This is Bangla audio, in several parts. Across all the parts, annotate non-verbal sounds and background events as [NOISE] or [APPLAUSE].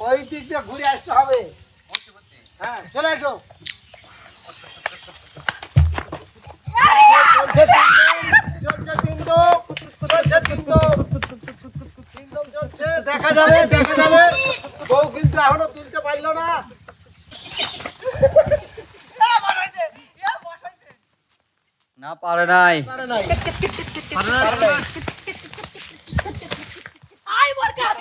ওই দিক দিয়ে ঘুরে আসতে হবে। হ্যাঁ চলে দেখা যাবে দেখা যাবে। বউ কিন্তু এখনও তুলতে পারল না। না পারে নাই। পারে নাই। আই বরকাত।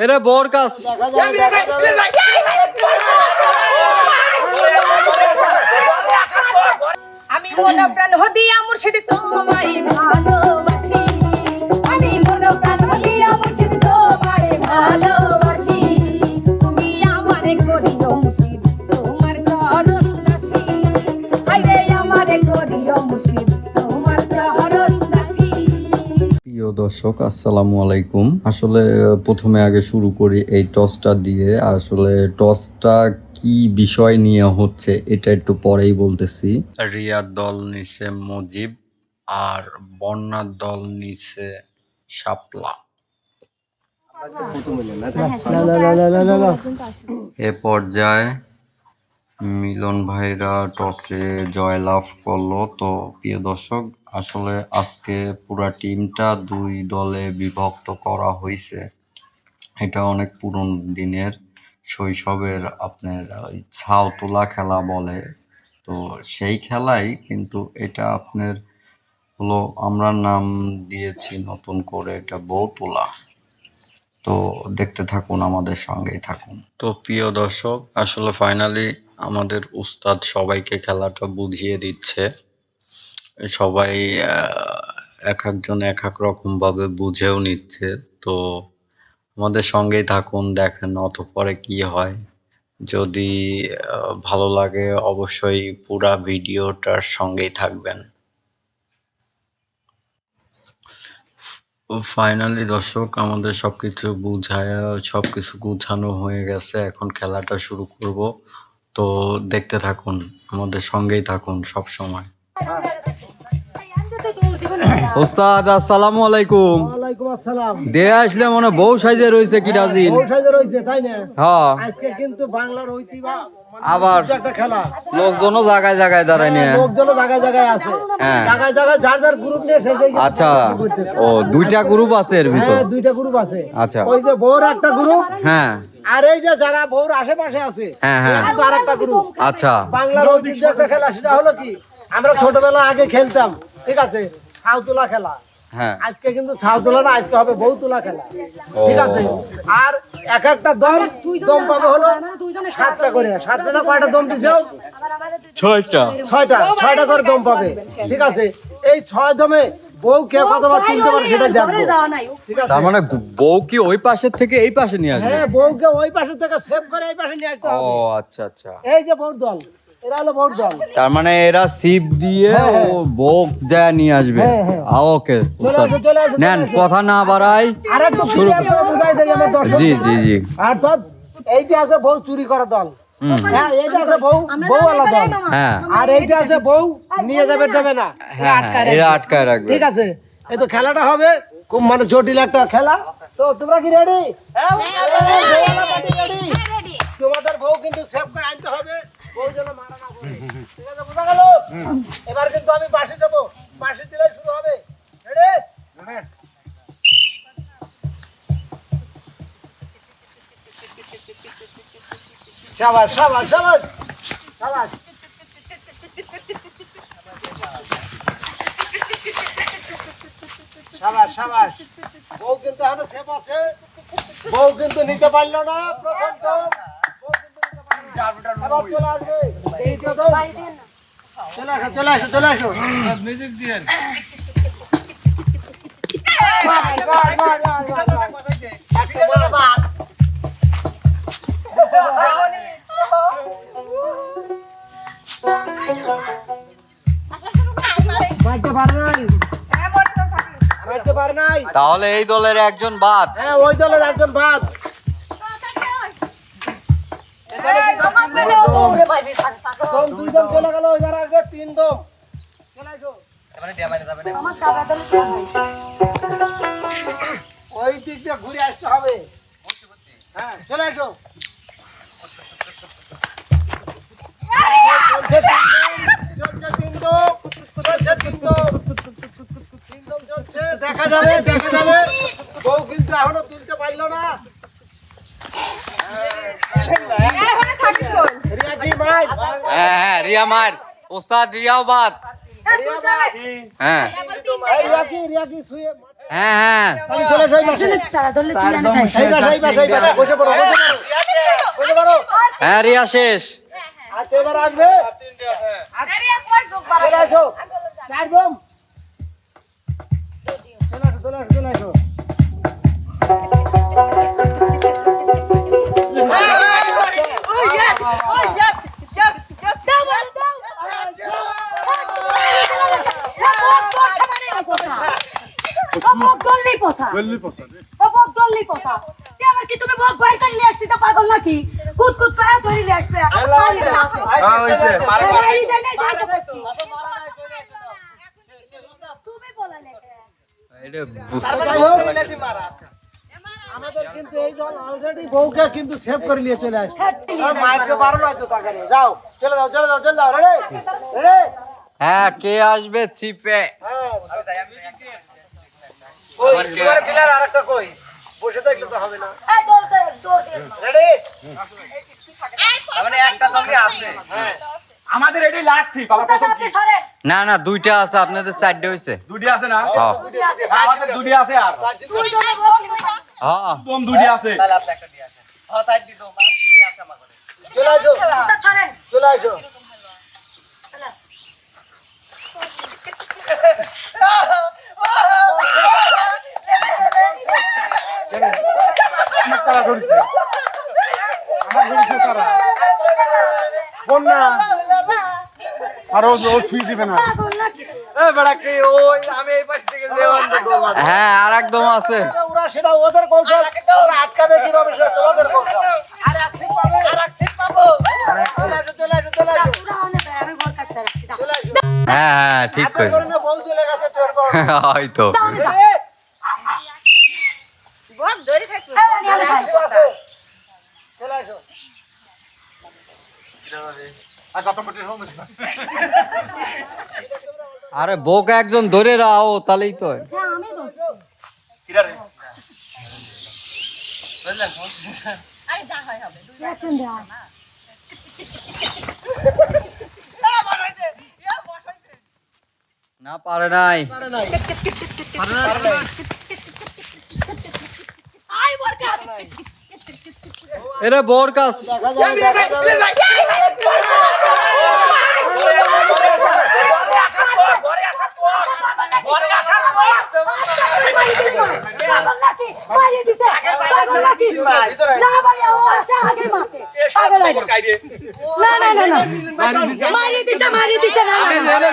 এরে বর কাজ। আমি মন দর্শক, আসসালামু আলাইকুম। আসলে প্রথমে আগে শুরু করি এই টসটা দিয়ে। আসলে, টসটা কি বিষয় নিয়ে হচ্ছে এটা একটু পরেই বলতেছি। রিয়ার দল নিছে মুজিব আর বন্যার দল নিছে শাপলা। এ পর্যায়ে মিলন ভাইরা টসে জয়লাভ করল। তো, প্রিয় দর্শক আসলে আজকে পুরা টিমটা দুই দলে বিভক্ত করা হয়েছে এটা অনেক পুরনো দিনের শৈশবের আপনার ওই ছাও তোলা খেলা বলে। তো সেই খেলাই কিন্তু এটা আপনার হলো আমরা নাম দিয়েছি নতুন করে এটা বউ তোলা তো দেখতে থাকুন, আমাদের সঙ্গেই থাকুন। তো প্রিয় দর্শক, আসলে ফাইনালি আমাদের উস্তাদ সবাইকে খেলাটা বুঝিয়ে দিচ্ছে। সবাই এক একজন এক এক রকম ভাবে বুঝেও নিচ্ছে। তো আমাদের সঙ্গেই থাকুন, দেখেন অতঃপরে কি হয়। যদি ভালো লাগে অবশ্যই পুরা ভিডিওটার সঙ্গেই থাকবেন। ফাইনালি দর্শক, আমাদের সব সবকিছু বুঝায়, সবকিছু গুছানো হয়ে গেছে। এখন খেলাটা শুরু করব। তো দেখতে থাকুন, আমাদের সঙ্গেই থাকুন সব সময় [LAUGHS] ওস্তাদ আসসালামু আলাইকুম। ওয়ালাইকুম আসসালাম। দে আসলে মনে বউ সাইজে রয়েছে কি বউ রয়েছে তাই না? হ্যাঁ। আজকে কিন্তু বাংলার ঐতিহ্য আবার একটা খেলা। লোকজনও জায়গায় জায়গায় দাঁড়ায় নিয়ে। লোকজন জায়গায় জায়গায় আছে হ্যাঁ। জায়গায় জায়গায় যার যার গ্রুপ নিয়ে শেষ হয়ে আচ্ছা ও দুইটা গ্রুপ আছে এর ভিতর? হ্যাঁ দুইটা গ্রুপ আছে। আচ্ছা। ওই যে বউর একটা গ্রুপ হ্যাঁ। আর এই যে যারা বউর আশেপাশে আছে হ্যাঁ, হ্যাঁ। এরা আর একটা গ্রুপ আচ্ছা। বাংলার ঐতিহ্য একটা খেলা সেটা হলো কি? আমরা ছোটবেলা আগে খেলতাম। ঠিক আছে ছাউ তোলা খেলা। হ্যাঁ। আজকে কিন্তু ছাউ তোলা না আজকে হবে বউ তোলা খেলা ঠিক আছে আর এক একটা দল দম পাবে হলো সাতটা করে। সাতটা না কয়টা দম দিছে? ছয়টা। ছয়টা ছয়টা করে দম পাবে। ঠিক আছে এই ছয় দমে বউ কে কতবার তুলতে পারে সেটা দেখব। ঠিক আছে। তার মানে বউ কি ওই পাশের থেকে এই পাশে নিয়ে আসবে? হ্যাঁ বউকে ওই পাশে থেকে সেভ করে এই পাশে নিয়ে আসতে ও আচ্ছা আচ্ছা। এই যে বউর দল তার মানে এরা সিপ দিয়ে ও বউ যা নিয়ে আসবে। হ্যাঁ, হ্যাঁ। ওকে নেন কথা না বাড়াই। আর একটু ক্লিয়ার করে বুঝাই দেই আমার দর্শক। জি জি জি। আর তো এইটা আছে বউ চুরি করা দল। হ্যাঁ এইটা আছে বউ বউ আলা হ্যাঁ। আর এইটা আছে বউ নিয়ে যাবে দেবে না। এরা হ্যাঁ আটকায় হ্যাঁ, এরা রাখবে। আটকায় রাখবে। ঠিক আছে এই তো খেলাটা হবে। খুব মানে জটিল একটা খেলা। তো তোমরা কি রেডি তোমাদের বউ কিন্তু সেভ করে আনতে হবে। এবার কিন্তু আমি বাঁশি দেবো। বাঁশি দিলে শুরু হবে। বউ কিন্তু এখনও সেফ আছে। কিন্তু নিতে পারল না প্রথম চলে আসো চলে আসো চলে আসো তাহলে এই দলের একজন বাদ। হ্যাঁ ওই দলের একজন বাদ। দুইজন চলে গেল এবার আসবে তিন দম। চলে আসো ওই দিক দিয়ে ঘুরে আসতে হবে হ্যাঁ চলে আসো পড়ো বসে পড়ো হ্যাঁ। রিয়া শেষ। আচ্ছা আসবে পাগল নাকি? করে ধরে নিয়ে আসবে। মারি তুমি বলা লেখে যাই হোক, আমাদের কিন্তু এই দল অলরেডি বউকে কিন্তু সেভ করে নিয়ে চলে আসছে। আর মারতে পারো না তো তাকে নিয়ে। যাও চলে যাও চলে যাও চলে যাও। রেডি? রেডি? হ্যাঁ কে আসবে চিপে হ্যাঁ ওই এবার প্লেয়ার আরেকটা কই? বসে থাকলে তো হবে না। এই দৌড় আমাদের এটাই লাস্ট সিপ না না দুইটা আছে আপনাদের চারটে হয়েছে দুটি আছে না? হ্যাঁ। আমাদের দুটি আছে আর। তুই জনে বসলি হ্যাঁ। দুটি আছে। চলে আসো। হ্যাঁ আর একদম আছে। ওরা সেটা ওদের কৌশল। ওরা আটকাবে কীভাবে সেটা তোমাদের কৌশল। আর এক সিট পাবে। আর এক সিট পাবো। চলে আসো চলে আসো চলে আসো। পুরা অনেক আমি বল কাছে রাখছি দাও চলে আসো। হ্যাঁ হ্যাঁ ঠিক করে বউ চলে গেছে টের হয়তো হ্যাঁ। চলে আসো। আরে বউকে একজন ধরে রাও তাহলেই তো হয়। হ্যাঁ আমি তো কিরা রে অ্যাকশন দে আয়। না পারে নাই পারে নাই বোর কাজ যাবে পাগল নাকি মারিয়ে দিছে পাগল না ভাই ও আসে আগে মাসে পাগল লাগে না না না না। মারিয়ে দিছে। মারিয়ে দিছে না না, না।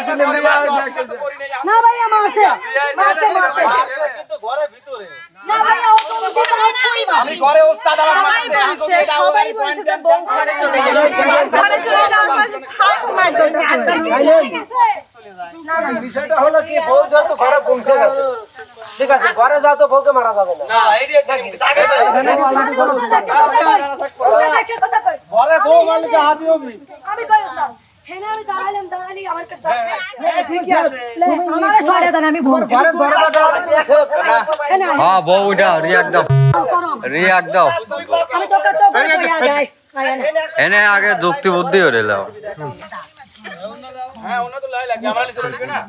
না ভাই আমার আছে মারতে মারতে কিন্তু ঘরে ভিতরে। না ভাই ও তো আমি ঘরে ওস্তাদ আমার মারছে সবাই বলছে যে বউ ঘরে চলে ঘরে চলে যাওয়ার পর খাও মারবে না না। বিষয়টা হলো কি বউ যেহেতু ঘরে পৌঁছে গেছে। ঠিক আছে ঘরে যা তো বউকে মারা যাবে না। ঘরে বউ মালিকে আমি আয়, হ্যাঁ বউ। উঠা রিয়াক দাও রিয়াক দাও আয় এনে আগে যুক্তি বুদ্ধি হরে লাও হ্যাঁ ওনা তো লাই লাগে আমার না?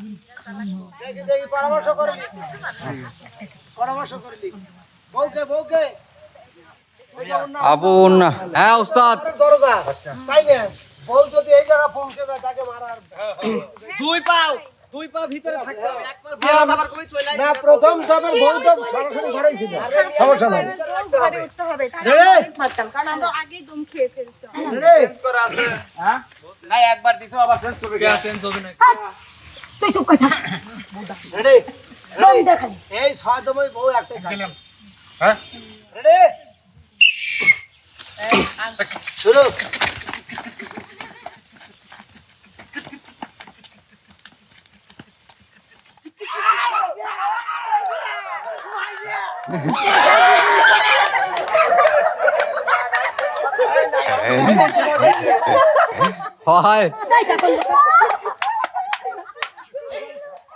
দেখি দেখি পরামর্শ করলি পরামর্শ করলি বউকে বউকে। আবু না হ্যাঁ ওস্তাদ। দরজা তাই না? বউ যদি এই জায়গা পৌঁছে যায় তাকে মারার দুই পাও দুই পা ভিতরে থাকতে হবে। এক পা না প্রথম তবে বউ তো সরাসরি ঘরেই ছিল। সমস্যা নাই। রেডি রেডি হ্যাঁ? না একবার দিছো আবার চেঞ্জ করবে চেঞ্জ হবে না তুই চুপ করে থাক। রেডি এই সদমই বউ একটা গেলাম। হ্যাঁ?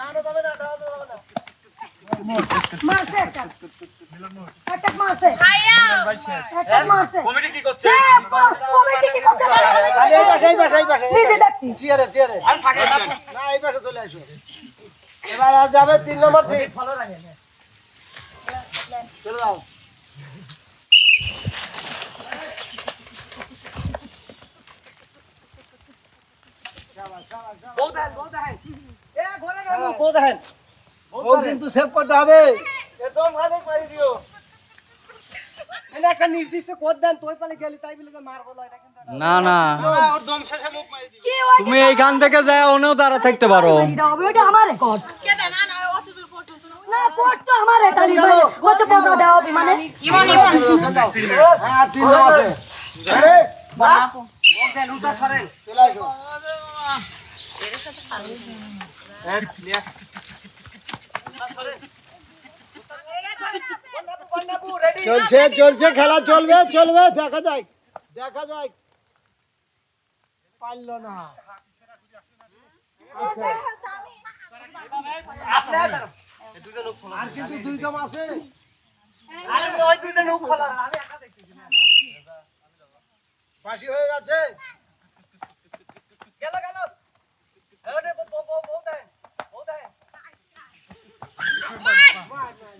না দাও যাবে না মারছে একটা একটা মারছে একটা মারছে কমিটি কি করছে সে কমিটি কি করতে পারে আরে এই পাশে এই পাশে এই পাশে নিজে দেখছি চেয়ারে চেয়ারে আমি ফাঁকে দিবেন না এই পাশে চলে আসো এবার আর যাবে তিন বউ দেখেন। বউ কিন্তু সেভ করতে হবে। একদম হাতে পারি দিও। একটা নির্দিষ্ট কোড দেন তুই পালে গেলি তাই বলে যে মার বলো এটা কিন্তু না না। তুমি এইখান থেকে যায় অনেও দাঁড়া থাকতে পারো। ওটা আমার না তো কত পয়সা দেওয়া মানে ইমন ইমন। হ্যাঁ তিন আছে। আরে বলতেন উল্টা সরেন চলে আসো। চলছে চলছে খেলা চলবে চলবে দেখা যাক দেখা যাক। পারল না। আর কিন্তু দুই দম আছে। ফাঁসি হয়ে গেছে গেল গেল এরে বউ বউ বউ বউ দেন বউ দেন ঘরে এসে মারছে ঘরে এসে মারছে পাগল নাকি তার মানে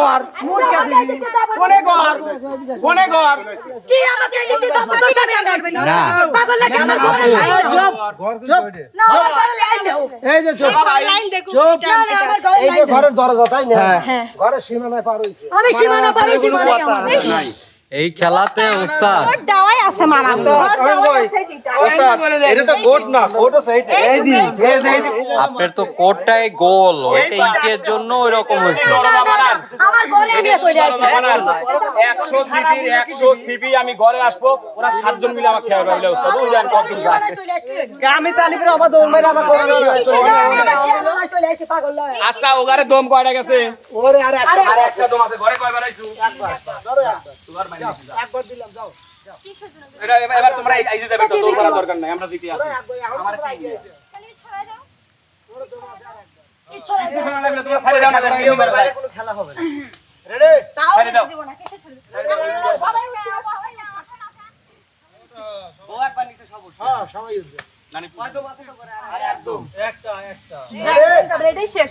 ঘর? কোনে ঘর? কোনে ঘর? কি আমাকে দিতে দাও তো জানাবে না। পাগল নাকি? আমার ঘরে লাইন দাও। চুপ চুপ। না আমার ঘরে লাইন দাও। এই যে চুপ। চুপ। না না এই যে ঘরের দরজা তাই না? ঘরের সীমানায় পার হইছে। আমি সীমানা পার হইছি মানে এই খেলাতে ওস্তাদ দেওয়াই আছে মারা এটা তো কোট না কোট আছে এই দি এই যে আপনার তো কোটটাই গোল ইটের জন্য ওই রকম হয়েছে আমার ঘরে আমি ঘরে আসব ওরা সাতজন মিলে আমার খেয়াল রাখলে ওস্তাদ ওই যান কত আমি আমার আচ্ছা ওগারে দম কয়টা গেছে ওরে আরে আরে আর একটা দম আছে ঘরে কয়বার আইছু একবার একবার দিলাম যাও এবার- এবার তোমরা এই যাবে তো দৌড় দরকার নাই আমরা দিতে আছি। একবার আছে। কিছু না ভালো লাগলে তোমরা ছাড়ে দাও না তোমরা ভাই। খেলা হবে না। [LAUGHS] রেডি ছাড়ে দাও। হ্যাঁ সবাই উঠবে নানি একটা একটা। এটাই শেষ।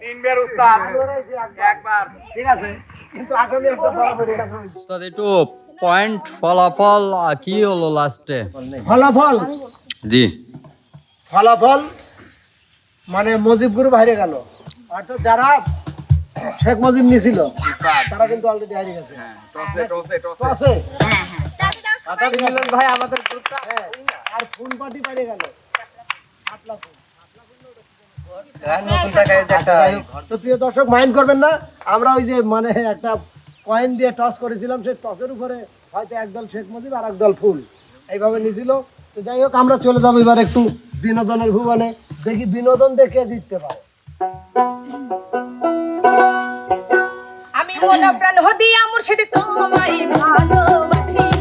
তিনবার উস্তাদ। একবার। ঠিক আছে। কিন্তু আগামী একটা বরাবর এটা একটু পয়েন্ট ফলাফল কি হলো লাস্টে ফলাফল? জি। ফলাফল মানে মুজিবগুরু বাইরে গেল। অর্থাৎ যারা শেখ মুজিব নিছিল তারা কিন্তু অলরেডি হারিয়ে গেছে। টসে টসে টসে আছে অর্থাৎ মিলন ভাই আমাদের গ্রুপটা আর ফুল পার্টি বাইরে গেল। তো প্রিয় দর্শক মাইন্ড করবেন না। আমরা ওই যে মানে একটা কয়েন দিয়ে টস করেছিলাম সেই টসের উপরে হয়তো একদল শেখ মুজিব আর একদল ফুল এইভাবে নিছিল। তো যাই হোক আমরা চলে যাব এবার একটু বিনোদনের ভুবনে। দেখি বিনোদন দেখে জিততে পারে। আমি মন প্রাণ হদিয়া মুর্শিদ তোমায় ভালোবাসি।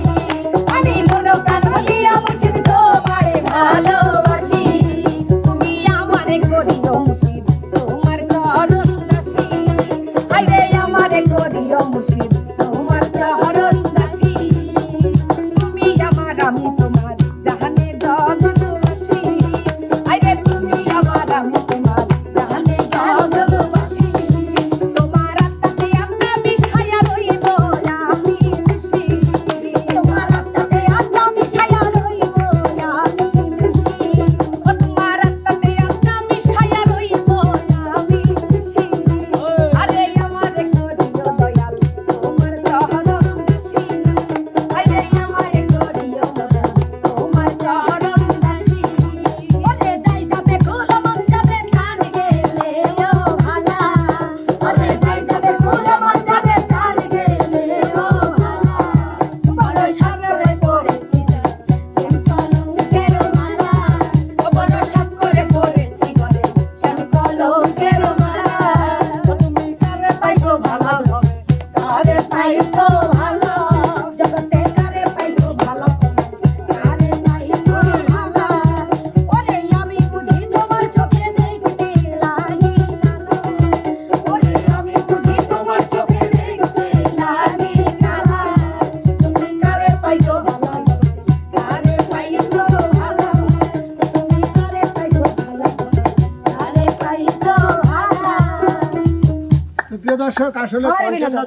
দর্শক আসলে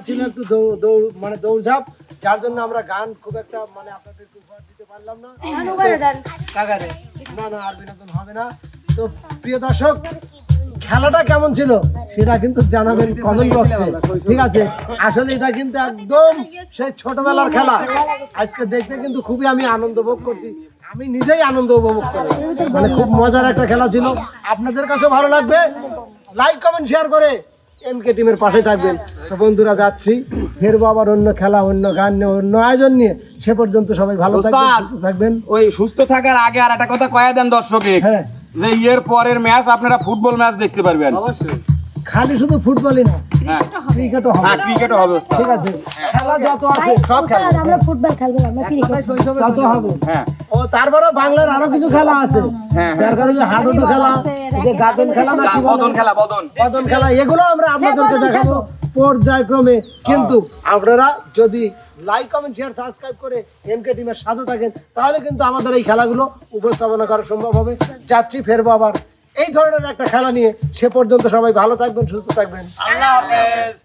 ছিল একটু দৌড় মানে দৌড়ঝাঁপ যার জন্য আমরা গান খুব একটা মানে আপনাদেরকে উপহার দিতে পারলাম না। কাকারে না না আর বিনোদন হবে না। তো প্রিয় দর্শক খেলাটা কেমন ছিল সেটা কিন্তু জানাবেন কমেন্ট বক্সে ঠিক আছে? আসলে এটা কিন্তু একদম সেই ছোটবেলার খেলা। আজকে দেখতে কিন্তু খুবই আমি আনন্দ ভোগ করছি। আমি নিজেই আনন্দ উপভোগ করি। মানে খুব মজার একটা খেলা ছিল। আপনাদের কাছেও ভালো লাগবে। লাইক কমেন্ট শেয়ার করে এমকে টিমের পাশে থাকবেন। তো বন্ধুরা যাচ্ছি। ফেরবো আবার অন্য খেলা অন্য গান নিয়ে অন্য আয়োজন নিয়ে। সে পর্যন্ত সবাই ভালো থাকবেন থাকবেন। ওই সুস্থ থাকার আগে আর একটা কথা কয়ে দেন দর্শকে হ্যাঁ। যে ইয়ের পরের ম্যাচ আপনারা ফুটবল ম্যাচ দেখতে পারবেন। খালি শুধু ফুটবলই না হ্যাঁ। ক্রিকেটও হবে। হ্যাঁ ক্রিকেটও হবে। ওস্তাদ। ঠিক আছে। খেলা যত আছে সব খেলা। আমরা ফুটবল খেলব আমরা ক্রিকেট তত হবে। হ্যাঁ। ও তারপরে বাংলার আরও কিছু খেলা আছে। যার কারণে হাডুডু খেলা যে গার্ডেন খেলা না বদন খেলা বদন। বদল খেলা এগুলো আমরা আপনাদেরকে দেখাবো পর্যায়ক্রমে। কিন্তু আপনারা যদি লাইক কমেন্ট শেয়ার সাবস্ক্রাইব করে এমকে টিমের সাথে থাকেন তাহলে কিন্তু আমাদের এই খেলাগুলো উপস্থাপনা করা সম্ভব হবে। যাচ্ছি ফেরবো আবার। এই ধরনের একটা খেলা নিয়ে সে পর্যন্ত সবাই ভালো থাকবেন সুস্থ থাকবেন। আল্লাহ হাফেজ।